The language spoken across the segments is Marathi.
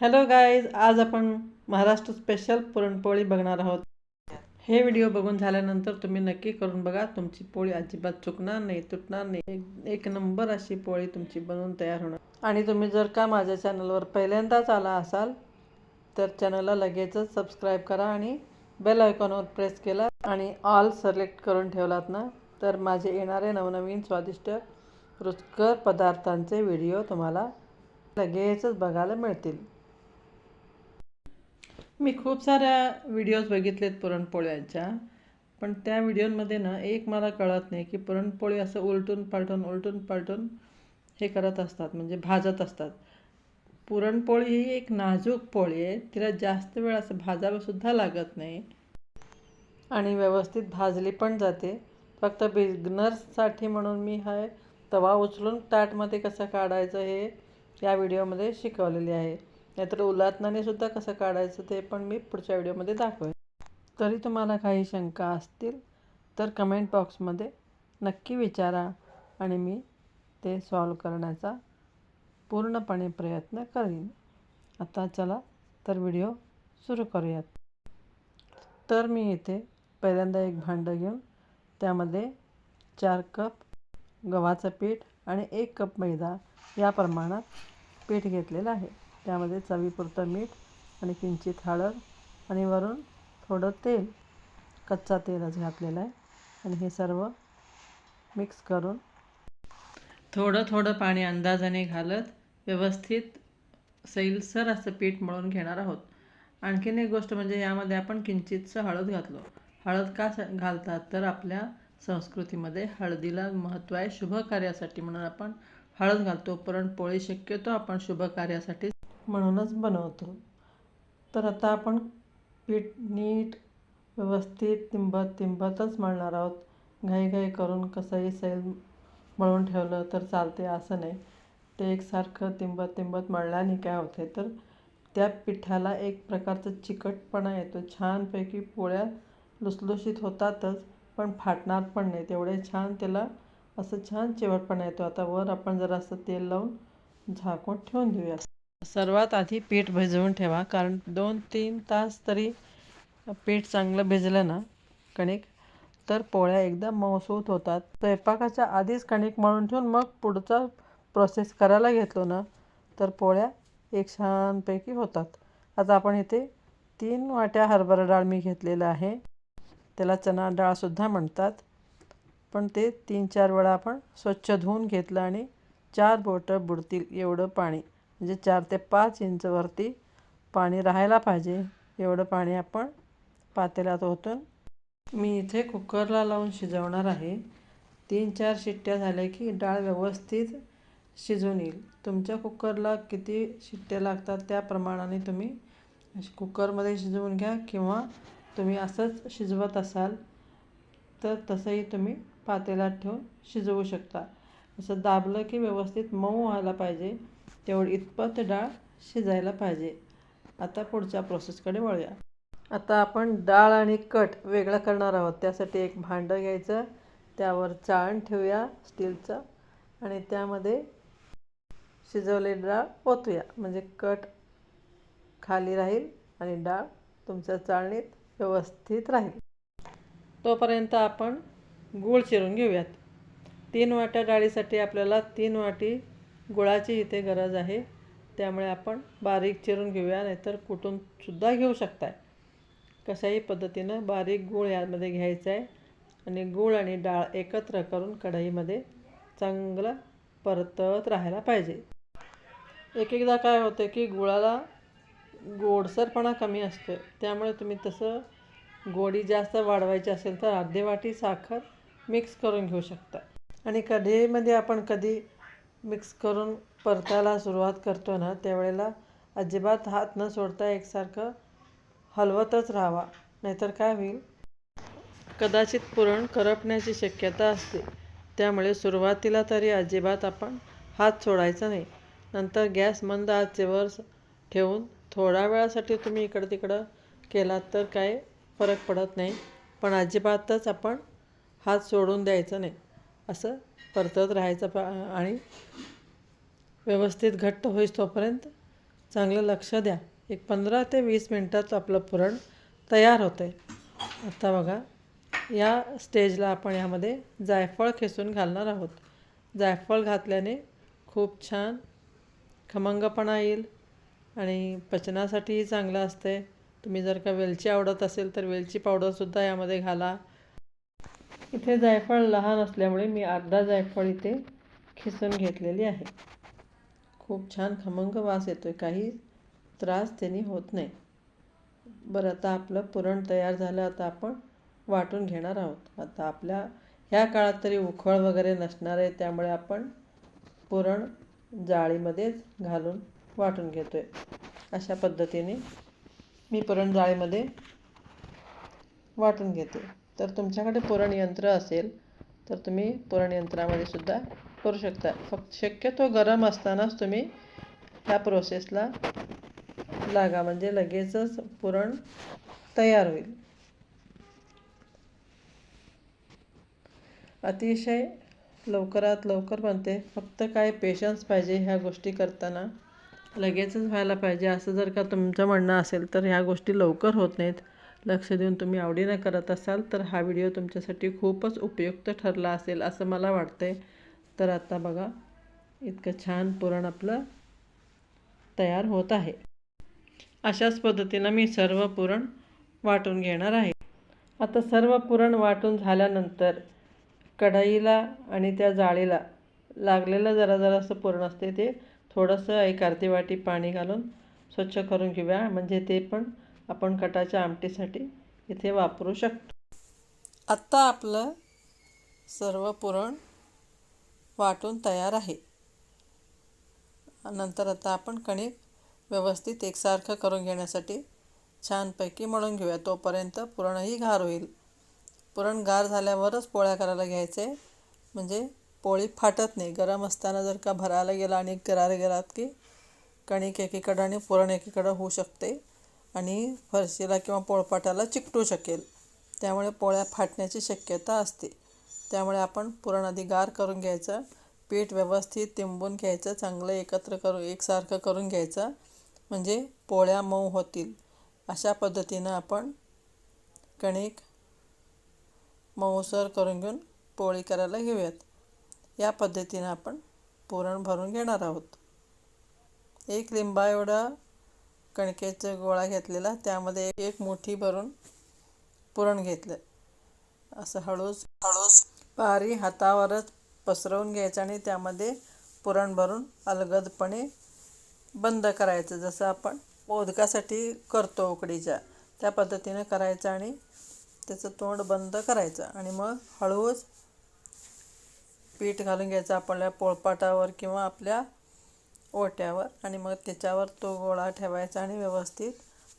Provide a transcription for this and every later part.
हॅलो गाईज आज आपण महाराष्ट्र स्पेशल पुरणपोळी बघणार आहोत. हे व्हिडिओ बघून झाल्यानंतर तुम्ही नक्की करून बघा तुमची पोळी अजिबात चुकणार नाही तुटणार नाही. एक- एक नंबर अशी पोळी तुमची बनवून तयार होणार. आणि तुम्ही जर का माझ्या चॅनलवर पहिल्यांदाच आला असाल तर चॅनलला लगेचच सबस्क्राईब करा आणि बेल आयकॉनवर प्रेस केला आणि ऑल सिलेक्ट करून ठेवलात ना तर माझे येणारे नवनवीन स्वादिष्ट रुचकर पदार्थांचे व्हिडिओ तुम्हाला लगेचच बघायला मिळतील. मी खूप साऱ्या व्हिडिओज बघितलेत पुरणपोळ्यांच्या पण त्या व्हिडिओमध्ये ना एक मला कळत नाही की पुरणपोळी असं उलटून पालटून उलटून पालटून हे करत असतात म्हणजे भाजत असतात. पुरणपोळी ही एक नाजूक पोळी आहे तिला जास्त वेळ असं भाजावंसुद्धा लागत नाही. आणि व्यवस्थित भाजली पण जाते. फक्त बिगनर्ससाठी म्हणून मी हा तवा उचलून ताटमध्ये कसं काढायचं हे या व्हिडिओमध्ये शिकवलेले आहे. नाहीतर उलातनाने सुद्धा कसं काढायचं ते पण मी पुढच्या व्हिडिओमध्ये दाखवेन. तरी तुम्हाला काही शंका असतील तर कमेंट बॉक्समध्ये नक्की विचारा आणि मी ते सॉल्व करण्याचा पूर्णपणे प्रयत्न करीन. आता चला तर व्हिडिओ सुरू करूयात. तर मी इथे पहिल्यांदा एक भांडं घेऊन त्यामध्ये चार कप गव्हाचं पीठ आणि एक कप मैदा या प्रमाणात पीठ घेतलेलं आहे. त्यामध्ये चवीपुरतं मीठ आणि किंचित हळद आणि वरून थोडं तेल कच्चा तेलच घातलेलं आहे. आणि हे सर्व मिक्स करून थोडं थोडं पाणी अंदाजाने घालत व्यवस्थित सैलसर असं पीठ मळून घेणार आहोत. आणखीन एक गोष्ट म्हणजे यामध्ये आपण किंचितचं हळद घातलो. हळद का स- घालतात? तर आपल्या संस्कृतीमध्ये हळदीला महत्त्व आहे शुभ कार्यासाठी म्हणून आपण हळद घालतो. पुरणपोळी शक्यतो आपण शुभ कार्यासाठी म्हणूनच बनवतो. तर आता आपण पीठ नीट व्यवस्थित तिंबत तिंबतच मळणार आहोत. घाईघाई करून कसंही सैल मळून ठेवलं तर चालते असं नाही. ते एकसारखं तिंबत तिंबत मळल्याने काय होते तर त्या पिठाला एक प्रकारचा चिकटपणा येतो. छानपैकी पोळ्या लुसलुशीत होतातच पण फाटणार पण नाही तेवढे छान त्याला असं छान चिवटपणा येतो. आता वर आपण जरा असं तेल लावून झाकून ठेवून देऊया. सर्वात आधी पीठ भिजवून ठेवा कारण दोन तीन तास तरी पीठ चांगलं भिजलं ना कणिक तर पोळ्या एकदम मऊसूत होतात. स्वयंपाकाच्या आधीच कणिक मळून ठेवून मग पुढचा प्रोसेस करायला घेतलो ना तर पोळ्या एक छानपैकी होतात. आता आपण इथे तीन वाट्या हरभरा डाळ मी घेतलेलं आहे. त्याला चणा डाळसुद्धा म्हणतात. पण ते तीन चार वेळा आपण स्वच्छ धुवून घेतलं आणि चार बोटं बुडतील एवढं पाणी. म्हणजे चार ते पाच इंचवरती पाणी राहायला पाहिजे. एवढं पाणी आपण पातेल्यात ओतून मी इथे कुकरला लावून शिजवणार आहे. तीन चार शिट्ट्या झाल्या की डाळ व्यवस्थित शिजून येईल. तुमच्या कुकरला किती शिट्ट्या लागतात त्या प्रमाणाने तुम्ही कुकरमध्ये शिजवून घ्या किंवा तुम्ही असंच शिजवत असाल तर तसंही तुम्ही पातेल्यात ठेवून शिजवू शकता. असं दाबलं की व्यवस्थित मऊ व्हायला पाहिजे. तेवढी इतपत डाळ शिजायला पाहिजे. आता पुढच्या प्रोसेसकडे वळूया. आता आपण डाळ आणि कट वेगळं करणार आहोत. त्यासाठी एक भांडं घ्यायचं त्यावर चाळण ठेवूया स्टीलचं आणि त्यामध्ये शिजवलेली डाळ ओतूया. म्हणजे कट खाली राहील आणि डाळ तुमच्या चाळणीत व्यवस्थित राहील. तोपर्यंत आपण गूळ चिरून घेऊयात. तीन वाट्या डाळीसाठी आपल्याला तीन वाटी गुळाची इथे गरज आहे. त्यामुळे आपण बारीक चिरून घेऊया नाहीतर कुटूनसुद्धा घेऊ शकताय. कशाही पद्धतीनं बारीक गूळ यामध्ये घ्यायचं आहे आणि गूळ आणि डाळ एकत्र करून कढईमध्ये चांगलं परतत राहायला पाहिजे. एक एकदा काय होतं की गुळाला गोडसरपणा कमी असतो त्यामुळे तुम्ही तसं गोडी जास्त वाढवायची असेल तर अर्धे वाटी साखर मिक्स करून घेऊ शकता. आणि कढईमध्ये आपण कधी मिक्स करून परतायला सुरुवात करतो ना त्यावेळेला अजिबात हात न सोडता एकसारखं हलवतच राहावा नाहीतर काय होईल? कदाचित पुरण करपण्याची शक्यता असते. त्यामुळे सुरुवातीला तरी अजिबात आपण हात सोडायचा नाही. नंतर गॅस मंद आचेवर ठेवून थोड्या वेळासाठी तुम्ही इकडं तिकडं केलात तर काय फरक पडत नाही पण अजिबातच आपण हात सोडून द्यायचं नाही. असं परतत राहायचं प आणि व्यवस्थित घट्ट होईस तोपर्यंत चांगलं लक्ष द्या. एक पंधरा ते वीस मिनटात आपलं पुरण तयार होतं आहे आता बघा या स्टेजला आपण यामध्ये जायफळ खेचून घालणार आहोत. जायफळ घातल्याने खूप छान खमंगपणा येईल आणि पचनासाठीही चांगलं असते तुम्ही जर का वेलची आवडत असेल तर वेलची पावडरसुद्धा यामध्ये घाला. इथे जायफळ लहान असल्यामुळे मी अर्धा जायफळ इथे खिसून घेतलेली आहे. खूप छान खमंग वास येतो आहे काही त्रास त्यांनी होत नाही. बरं आता आपलं पुरण तयार झालं. आता आपण वाटून घेणार आहोत. आता आपल्या ह्या काळात तरी उखळ वगैरे नसणार आहे. त्यामुळे आपण पुरण जाळीमध्येच घालून वाटून घेतो आहे अशा पद्धतीने मी पुरण जाळीमध्ये वाटून घेते. तर तुमच्याकडे पुरणयंत्र असेल तर तुम्ही पुरणयंत्रामध्ये सुद्धा करू शकता. फक्त शक्यतो गरम असतानाच तुम्ही ह्या प्रोसेसला लागा म्हणजे लगेचच पुरण तयार होईल. अतिशय लवकरात लवकर बनते. फक्त काय पेशन्स पाहिजे ह्या गोष्टी करताना. लगेचच व्हायला पाहिजे. असं जर का तुमचं म्हणणं असेल तर ह्या गोष्टी लवकर होत नाहीत. लक्ष देऊन तुम्ही आवडीनं करत असाल तर हा व्हिडिओ तुमच्यासाठी खूपच उपयुक्त ठरला असेल असं मला वाटतं आहे तर आता बघा इतकं छान पुरण आपलं तयार होत आहे. अशाच पद्धतीनं मी सर्व पुरण वाटून घेणार आहे. आता सर्व पुरण वाटून झाल्यानंतर कढईला आणि त्या जाळीला लागलेलं जरा जरासं पुरण असते ते थोडंसं एक अर्धी वाटी पाणी घालून स्वच्छ करून घेऊया. म्हणजे ते पण आपण कटाच्या आमटीसाठी इथे वापरू शकतो. आत्ता आपलं सर्व पुरण वाटून तयार आहे. नंतर आता आपण कणिक व्यवस्थित एकसारखं करून घेण्यासाठी छानपैकी मळून घेऊया. तोपर्यंत पुरणही गार होईल. पुरण गार झाल्यावरच पोळ्या करायला घ्यायचे. म्हणजे पोळी फाटत नाही. गरम असताना जर का भरायला गेला आणि गरार गेलात की कणिक एकीकडं आणि पुरण एकीकडं होऊ शकते. आणि फरशीला किंवा पोळपाटाला चिकटू शकेल. त्यामुळे पोळ्या फाटण्याची शक्यता असते. त्यामुळे आपण पुरण आधी गार करून घ्यायचं पीठ व्यवस्थित तिंबून घ्यायचं चांगलं एकत्र करू एकसारखं करून घ्यायचं म्हणजे पोळ्या मऊ होतील. अशा पद्धतीनं आपण कणिक मऊसर करून घेऊन पोळी करायला घेऊयात. या पद्धतीनं आपण पुरण भरून घेणार आहोत. एक लिंबा एवढा कणकेचा गोळा घेतलेला त्यामध्ये एक मोठी भरून पुरण घेतलं. असं हळूच हळूच पारी हातावरच पसरवून घ्यायचं आणि त्यामध्ये पुरण भरून अलगदपणे बंद करायचं. जसं आपण मोदकासाठी करतो उकडीच्या त्या पद्धतीनं करायचं आणि त्याचं तोंड बंद करायचं. आणि मग हळूच पीठ घालून घ्यायचं आपल्या पोळपाटावर किंवा आपल्या ओट्यावर आणि मग त्याच्यावर तो गोळा ठेवायचा आणि व्यवस्थित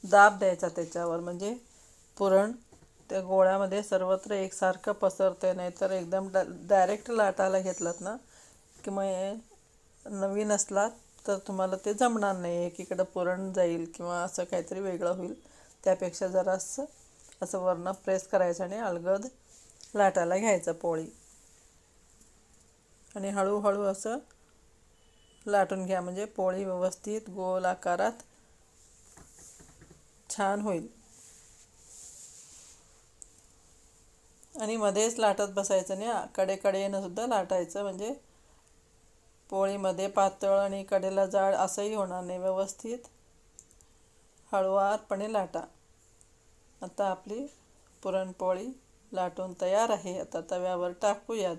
दाब द्यायचा त्याच्यावर. म्हणजे पुरण त्या गोळ्यामध्ये सर्वत्र एकसारखं पसरतं नाही तर एकदम डा डायरेक्ट लाटायला घेतलात ना की मग नवीन असलात तर तुम्हाला ते जमणार नाही. एकीकडं पुरण जाईल किंवा असं काहीतरी वेगळं होईल. त्यापेक्षा जरासं असं वरनं प्रेस करायचं आणि अलगद लाटायला घ्यायचं पोळी. आणि हळूहळू असं लाटून घ्या. म्हणजे पोळी व्यवस्थित गोल आकारात छान होईल. आणि मध्येच लाटत बसायचं नाही. कडेकडेनं सुद्धा लाटायचं. म्हणजे पोळीमध्ये पातळ आणि कडेला जाड असंही होणार नाही. व्यवस्थित हळुवारपणे लाटा. आता आपली पुरणपोळी लाटून तयार आहे. आता तव्यावर टाकूयात.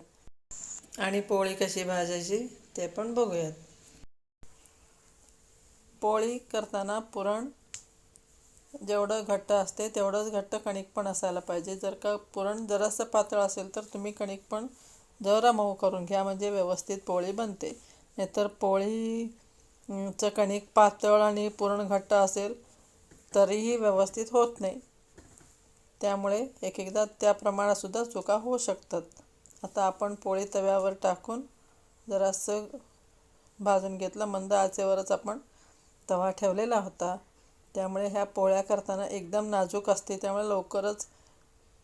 आणि पोळी कशी भाजायची ते पण बघूयात. पोळी करताना पुरण जेवढं घट्ट असते तेवढंच घट्ट कणिक पण असायला पाहिजे. जर का पुरण जरासं पातळ असेल तर तुम्ही कणिक पण जरा मऊ करून घ्या म्हणजे व्यवस्थित पोळी बनते. नाहीतर पोळीचं कणिक पातळ आणि पुरण घट्ट असेल तरीही व्यवस्थित होत नाही. त्यामुळे एक एकदा त्या प्रमाणातसुद्धा चुका होऊ शकतात. आता आपण पोळी तव्यावर टाकून जरासं भाजून घेतलं मंद आचेवरच आपण तवा ठेवलेला होता. त्यामुळे ह्या पोळ्या करताना एकदम नाजूक असते त्यामुळे लवकरच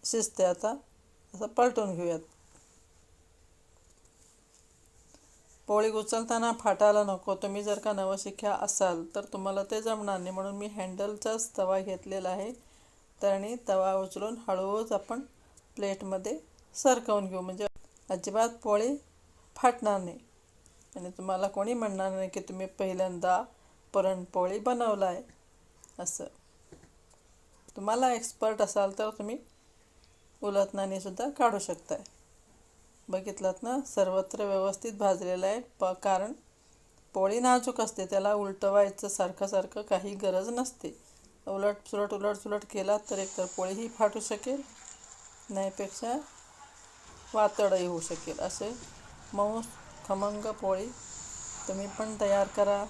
शिजते. आता असं पलटून घेऊयात. पोळी उचलताना फाटायला नको. तुम्ही जर का नवशिक्या असाल तर तुम्हाला ते जमणार नाही. म्हणून मी हँडलचाच तवा घेतलेला आहे. त्याने तवा उचलून हळूहळूच आपण प्लेटमध्ये सरकवून घेऊ. म्हणजे अजिबात पोळी फाटणार नाही. आणि तुम्हाला कोणी म्हणणार नाही की तुम्ही पहिल्यांदा पुरणपोळी बनवला आहे असं. तुम्हाला एक्सपर्ट असाल तर तुम्ही उलटणानेसुद्धा काढू शकताय. बघितलात ना सर्वत्र व्यवस्थित भाजलेलं आहे प कारण पोळी नाजूक असते त्याला उलटवायचं सारखं सारखं काही गरज नसते. उलट सुलट उलट सुलट केला तर एकतर पोळीही फाटू शकेल नाहीपेक्षा वातडही होऊ शकेल असे मऊ खमंग पोळी तुम्ही पण तयार करा.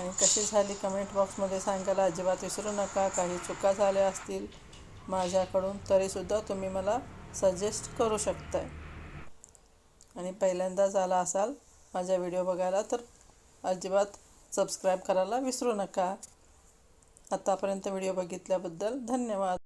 आणि कशी झाली कमेंट बॉक्समध्ये सांगायला अजिबात विसरू नका. काही चुका झाल्या असतील माझ्याकडून तरीसुद्धा तुम्ही मला सजेस्ट करू शकताय. आणि पहिल्यांदाच आला असाल माझा व्हिडिओ बघायला तर अजिबात सबस्क्राईब करायला विसरू नका. आतापर्यंत व्हिडिओ बघितल्याबद्दल धन्यवाद.